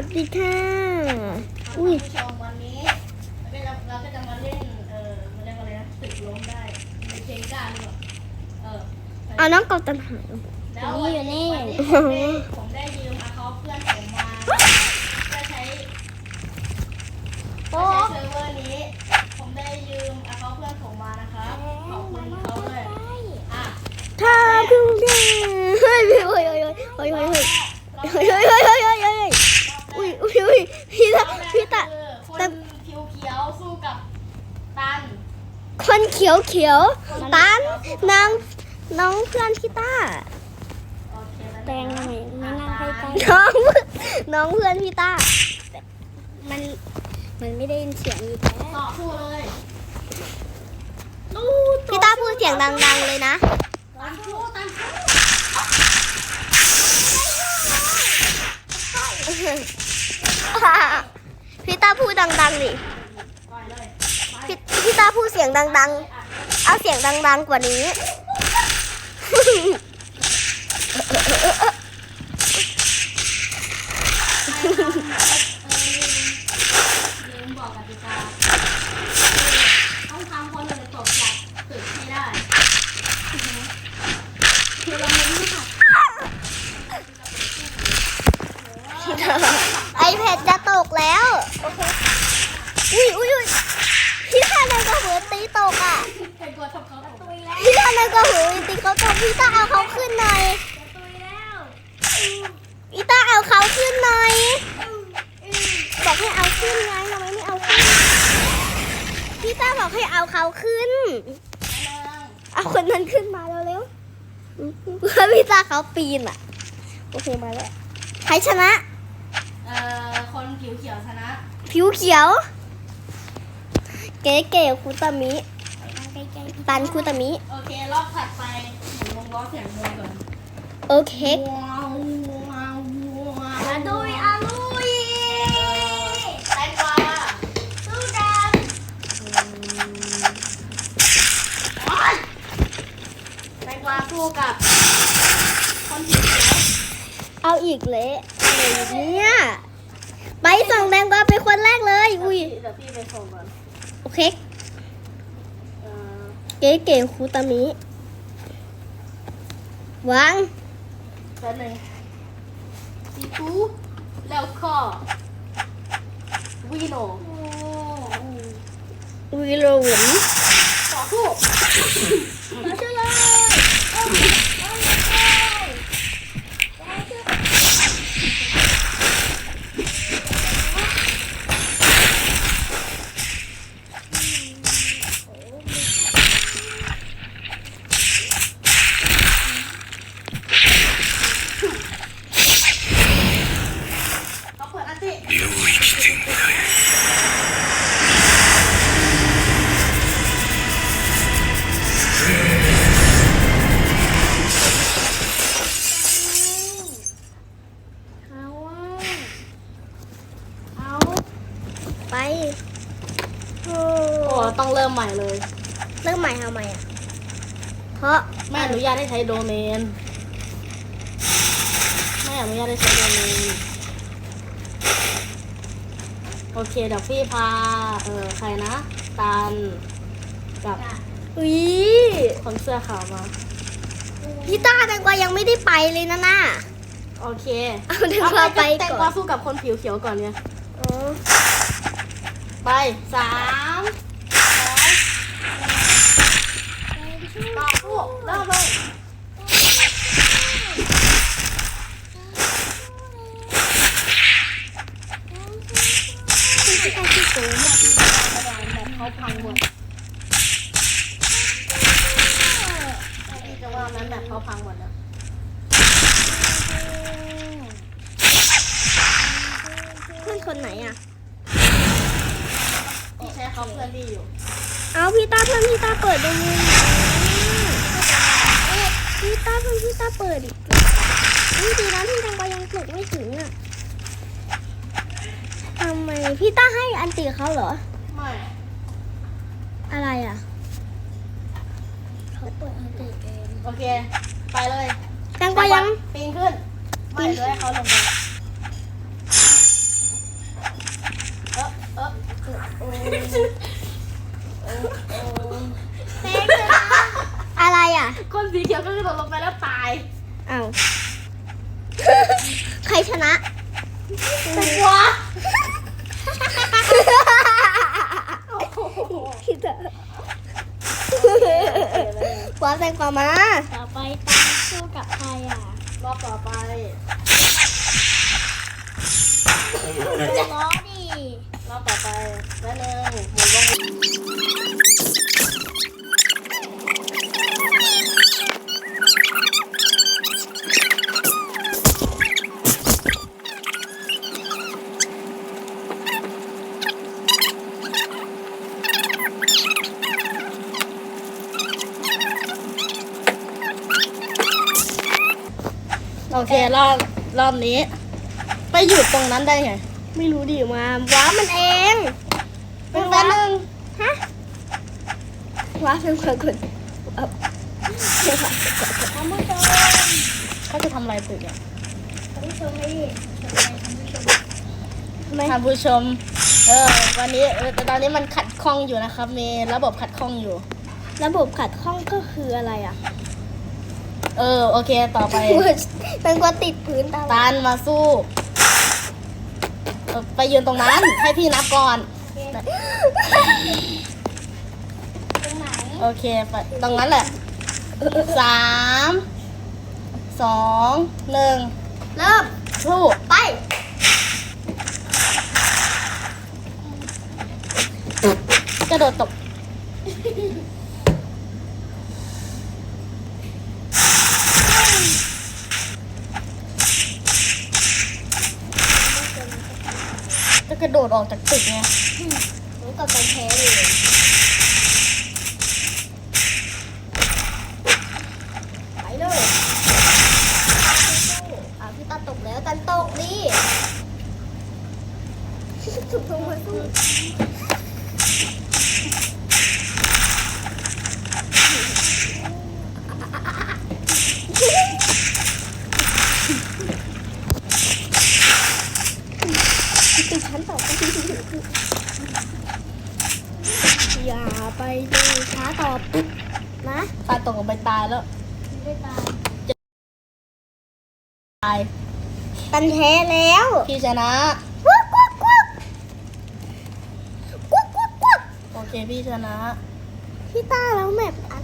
วัสดีค่ะ อุ้ยท่านผู้ชมวันนี้เราเราก็จะมาเล่น เออมันเรียกว่าอะไรนะตึกล้มได้ในเพลงก้าหรือเปล่าเออเอาน้องกอบตันหาแล้ววันนี้วันนี้ผมได้ผมได้ยืมอาเขาเพื่อนผมมาจะใช้จะใช้เซิร์ฟเวอร์นี้ ผมได้ยืมอาเขาเพื่อนผมมานะครับขอบคุณเขาด้วยอะ ถ้าพึ่งเด้เฮ้ยเฮ้ยเฮ้ยเฮ้ยเฮ้ยเฮ้ยเฮ้ย เรา เฮ้ยเฮ้ยเฮ้ยเฮ้ยเฮ้ยเฮ้ยอุ้ยอุ้ยอุ้ยพี่ตาพี่ตา คนผิวเขียวสู้กับตัน คน เขียวเขียวตันน้องน้องเพื่อนพี่ตาโอเคแล้วแตงหน่อยมานั่งใกล้น้องน้องเพื่อนพี่ตาๆมันมันไม่ได้ยินเสียงอีกแล้วต่อสู้เลยพี่ตาพูดเสียงดังๆเลยนะตันสู้ตันสู้พี่ตาพูดดังๆดิปล่อยเลยไปพี่พี่ตาพูดเสียงดัง ๆ เอาเสียงดังๆกว่านี้ ลืมบอกกติกาต้องทำคนอื่นตกจากตึกให้ได้คือเราไม่รู้ค่ะ ไอแพดจะตกแล้ว อุ้ยอุ้ยอุ้ยพี่ทานในกระหือตีตกอะ ใครกลัวทำเขาตก ตุยแล้ว พี่ทา นในกระหือตีเขาตกพี่ตาเอาเขาขึ้นหน่อยตุยแล้วพี่ตาเอาเขาขึ้นหน่อย บอกให้เอาขึ้นไงทำไมไม่เอาขึ้นพี่ตาบอกให้เอาเขาขึ้น เอาคนนั้นขึ้นมาเร็วๆเพื่อพี่ตาเขาปีนอะโอเคมาแล้วใครชนะเอ่อคนผิวเขียวชนะ ผิวเขียว เก๋เก๋คุตามิ นั่งใกล้ๆพี่ตันคุตามิ โอเค รอบถัดไปหมุนวงล้อเสียงมวยก่อนโอเค ว้าวว้าวว้าวอาดุยอาลุยแตงกวาสู้ดันโอ๊ยแตงกวาสู้กับคนผิวเขียวเอาอีกเละอะไรเนี่ย ไปส่งแดงกวาเป็นคนแรกเลย อุ้ย เดี๋ยวพี่ไปส่งก่อน โอเคเอ่อ เก๋เก๋คุตามิวางแป๊บหนึงซีทูแล้วก็วีโนวิโรหวนต่อสู้มาช่วยเลย ใหม่เลย เริ่มใหม่ทำไมอะ เพราะไม่อนุญาตให้ใช้โดเมน ไม่อนุญาตให้ใช้โดเมน โอเคเดี๋ยวพี่พา เออใครนะตันกับอุ้ยคนเสื้อขาวมา พี่ตาแตงกวายังไม่ได้ไปเลยนะน่าโอเคเอาแตงกวาไปแตงก่กอวานสู้กับคนผิวเขียวก่อนเนี่ยอ๋อไปสามส องต่อสู้เริ่มเลยพี่ตาที่สูงมากแบบเขาพังหมดจะว่านั้นแบบเขาพังหมดแล้วเพื่อนคนไหนอะพี่ใช้เขาเพื่อนพี่อยู่ เอาพี่ตาเพื่อนพี่ตาเปิดตรงนี้ พี่ต้าเพิ่งพี่ต้าเปิดอีกนี่ดีนะที่ทางกอยังปลุกไม่ถึงอะทำไมพี่ต้าให้อันตีเขาเหรอ ไม่ อะไรอะ เขาเปิดอันตีเองโอเค ไปเลยแตงกอยังปีนขึ้น ไม่เลยวใเขาลงมาเออเออ สีเขียวก็กระโดดลงไปแล้วตายอ้าว ใครชนะ แตงกวาพี่เต๋อวาแตงกวามา ต่อไปตามสู้กับใครอะรอบต่อไปจะล้อดิรอบต่อไปแล้วหนึ่งหมุนลง เครอบรอบนี้ ไปหยุดตรงนั้นได้ไง ไม่รู้ดิมาว้ามันเองเป็นแป๊บนึงฮะว้าเป็นคนคนเอาท่านผู้ชมเขาจะทำอะไรตึกอะท่านผู้ชมไม่ดิทำไมท่านผู้ชมทำไมท่านผู้ชม เออ วันนี้เออแต่ตอนนี้มันขัดข้องอยู่นะครับมีระบบขัดข้องอยู่ ระบบขัดข้องก็คืออะไรอะ เออโอเคต่อไปแตงกวาติดพื้นตาตานมาสู้เออไปยืนตรงนั้น ให้พี่นับก่อน ตรงไหนโอเคไปตรงนั้นแหละสามสองหนึ่งเริ่มสู้ไปกระโดดตก กระโดดออกจากตึกไงหนูกับกันแพ้เลย ไปเลยอะพี่ตาตกแล้วตันตกดิถูกตรงมาสู้ติดชั้นต่อไปอย่าไปดูช้า ตอบนะตายตกลงไปตายแล้ว ไม่ได้ตามตายตันแพ้แล้วพี่ชนะกุ๊กกุ๊กกุ๊กกุ๊กกุ๊กกุ๊กโอเคพี่ชนะพี่ต้าแล้วแบบอัน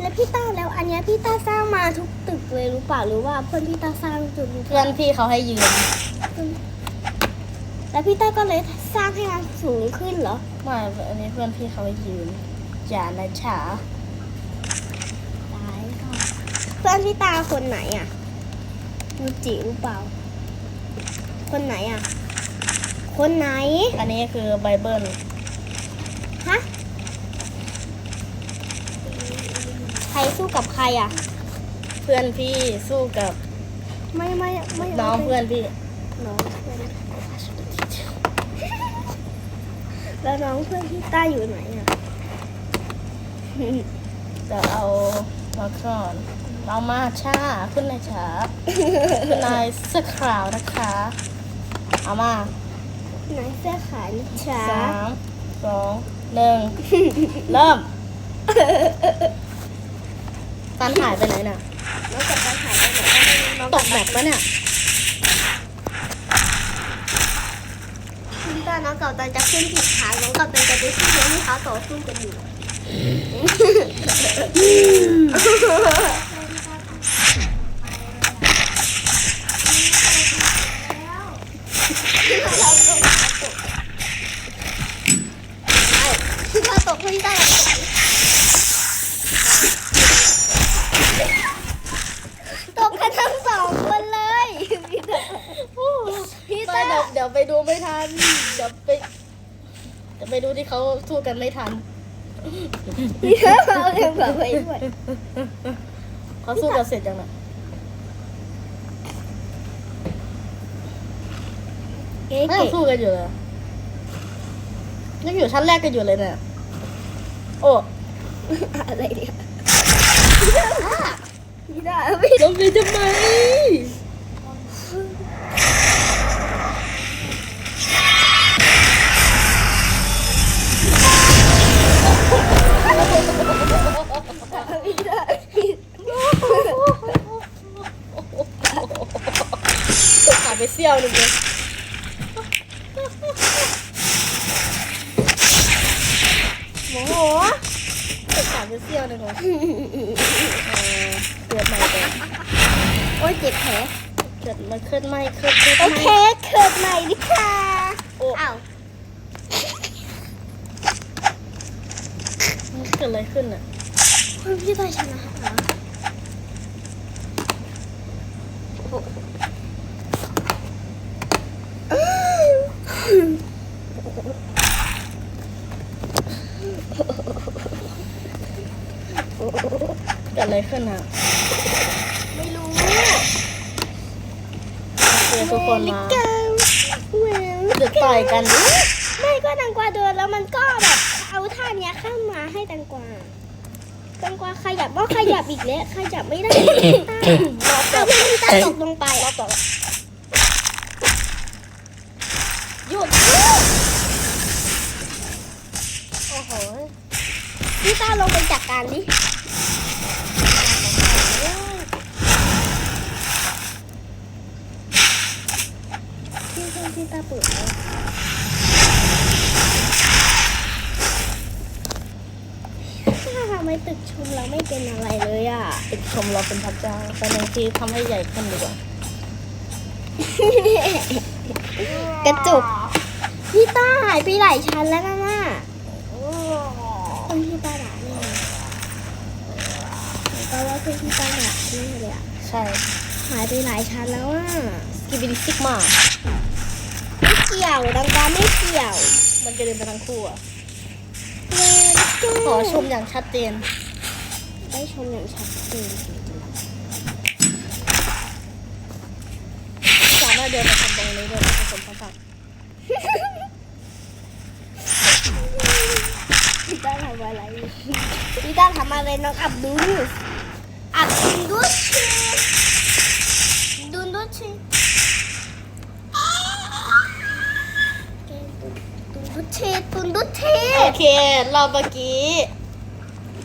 แล้วพี่ต้าแล้วอันเนี้ยพี่ต้าสร้างมาทุกตึกเลยรู้เปล่าหรือว่าเพื่อนพี่ต้าสร้างจุดนี้เพื่อนพี่เขาให้ยืนแล้วพี่ต้าก็เลยสร้างให้มันสูงขึ้นเหรอไม่อันนี้เพื่อนพี่เขาให้ยืน อย่านะฉาตายค่ะเพื่อนพี่ต้าคนไหนอะยูจิรู้เปล่า คนไหนอะ คนไหน อันนี้คือไบเบิลฮะใครสู้กับใครอะ เพื่อนพี่สู้กับไม่ไม่ไม่น้องเพื่อนพี่น้องเพื่อนแล้วน้องเพื่อนพี่ต้าอยู่ไหนอะ จะเอามาก่อนเอามาช้าขึ้นนายช้าขึ้นนายเสื้อขาวนะคะ เอามาไหนเสื้อขาวนี่ช้าสามสองหนึ่งเริ่มตันหายไปไหนน่ะน้องกับการถ่ายไปไหนน้องตกแบบปะเนี่ยพี่ต้าน้องกับตันจะขึ้นผิดทางน้องกับตันจะไปขึ้นเรื่องที่เขาต่อสู้กันอยู่ พี่ต้าตกพี่ต้าตกตกกันทั้งสองคนเลยพี่ต้าพี่ไม่ต้าเดี๋ยวเดี๋ยวไปดูไม่ทัน เดี๋ยวไปเดี๋ยวไปดูที่เขาสู้กันไม่ทัน พี่ต้าเอาเรื่องแบบไปด้วยเขาสู้กันเสร็จยังน่ะเก๋ไม่ยังสู้กันอยู่เลยยังอยู่ชั้นแรกกันอยู่เลยเนี่ยโอ้อะไรเนี่ยพี่ต้าพี่ลงไปทำไม กิดอะไรขึ้นอะคุณพี่ตาชนะเหรอเกิดอะไรขึ้นอะไม่รู้เจอทุกคนมาเกินเวลจะต่อยกันดิไม่ก็แตงกวาเดินแล้วมันก็แบบ เอาท่าเนี้ยข้ามมาให้แตงกวาแตงกวาขยับก็ขยับอีกแล้วขยับไม่ได้ตาเอาเพื่อนพี่ตาตกลงไปรอบต่อหยุดโอ้โหพี่ตาลงไปจัดการดิพี่เพื่อนพี่ตาเปิดแล้วถ้าทำไม ตึกชมเราไม่เป็นอะไรเลยอะติดชมเราเป็นพระเจ้าแต่บางทีทำให้ใหญ่ขึ้นดีกว่ากระจุกพี่ต้าหายไปหลายชั้นแล้วนะน่ะต้องพี่ต้าด่าแน่เลยก็ว่าเพื่อนพี่ต้าด่าแน่เลยอะ ใช่ หายไปหลายชั้นแล้วอะ กิบิลิซิกมาไม่เกี่ยวดังกาไม่เกี่ยว มันจะเดินไปทั้งคู่อะเลย ขอชมอย่างชัดเจน ได้ชมอย่างชัดเจนจริงสามารถเดินมาชมตรงนี้ด้วยผสมผสานๆพี่ต้าทำอะไรพี่ต้าทำอะไรน้องอับดุลอับดุลชีดุลดุลชีตุนดุล ชีตุนดุชีโอเคเราเมื่อกี้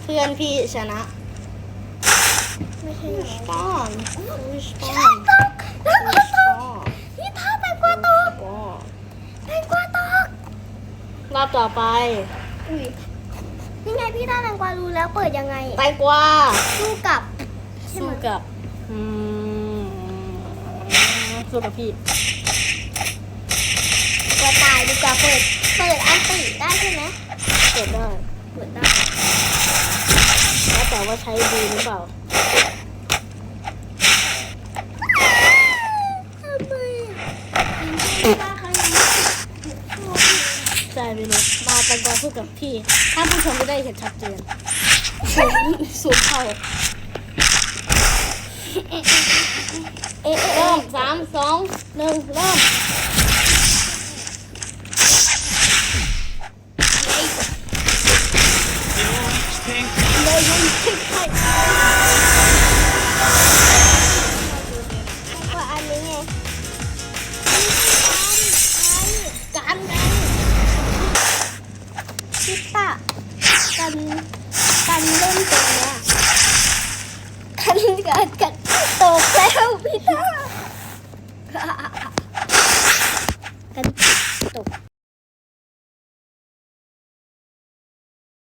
เพื่อนพี่ชนะไม่ใช่วิชปอนวิชปอนตาตกแตงกวิวาชตปกอนพี่ตาแตงกวาตกปอนแตงกวาตกรอบต่อไปนี่ไงพี่ตาแตงกวารู้แล้วเปิดยังไงแตงกวาสู้กับสู้กับอืมสู้กับพี่กระต่ายดีกว่าเปิด เปิดอันติได้ใช่ไหมเปิดได้เปิดได้แล้วแต่ว่าใช้ดีหรือเปล่าทำไมพี่ตาเขายังไม่สู้ใช่ไม่รู้มาแตงกวาสู้กับพี่ ถ้าผู้ชมจะได้เห็นชัดเจนสูงสูงเท่าเอ๊ะเอ๊ะเริ่มสามสองหนึ่งเริ่ม